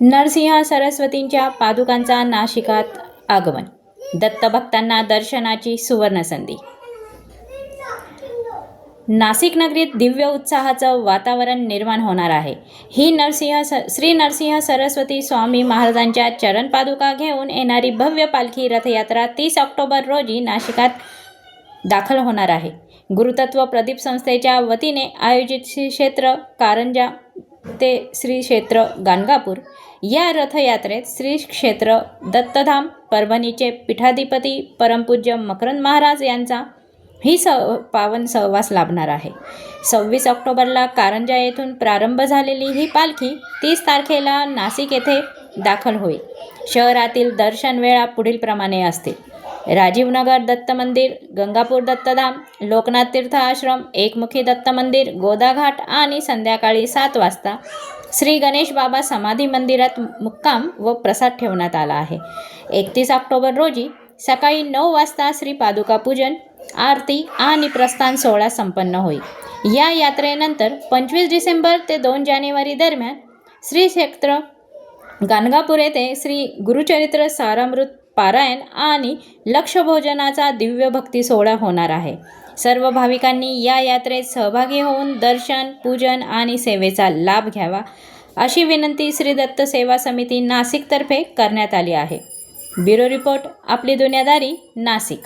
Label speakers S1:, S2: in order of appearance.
S1: नरसिंह सरस्वतींच्या पादुकांचा नाशिकात आगमन. दत्तभक्तांना दर्शनाची सुवर्णसंधी. नाशिक नगरीत दिव्य उत्साहाचं वातावरण निर्माण होणार आहे. ही नरसिंह स श्री नरसिंह सरस्वती स्वामी महाराजांच्या चरणपादुका घेऊन येणारी भव्य पालखी रथयात्रा तीस ऑक्टोबर रोजी नाशिकात दाखल होणार आहे. गुरुतत्व प्रदीप संस्थेच्या वतीने आयोजित श्री क्षेत्र कारंजा ते श्री क्षेत्र गाणगापूर. या रथयात्रेत श्री क्षेत्र दत्तधाम परभणीचे पीठाधिपती परमपूज्य मकरंद महाराज यांचा ही स पावन सहवास लाभणार आहे. सव्वीस ऑक्टोबरला कारंजा येथून प्रारंभ झालेली ही पालखी तीस तारखेला नाशिक येथे दाखल होईल. शहरातील दर्शन वेळा पुढीलप्रमाणे असतील राजीवनगर दत्त मंदिर गंगापूर दत्तधाम लोकनाथ तीर्थ आश्रम एकमुखी दत्त मंदिर गोदाघाट आणि संध्याकाळी सात वाजता श्री गणेश बाबा समाधी मंदिरात मुक्काम व प्रसाद ठेवण्यात आला आहे. एकतीस ऑक्टोबर रोजी सकाळी नऊ वाजता श्री पादुका पूजन आरती आणि प्रस्थान सोहळा संपन्न होईल या यात्रेनंतर पंचवीस डिसेंबर ते दोन जानेवारी दरम्यान श्री क्षेत्र गाणगापूर येथे श्री गुरुचरित्र सारामृत पारायण आणि लक्षभोजनाचा दिव्य भक्ती सोहळा होणार आहे. सर्व भाविकांनी या यात्रेत सहभागी होऊन दर्शन पूजन आणि सेवेचा लाभ घ्यावा अशी विनंती श्री दत्त सेवा समिती नाशिकतर्फे करण्यात आली आहे. ब्युरो रिपोर्ट आपली दुनियादारी नाशिक.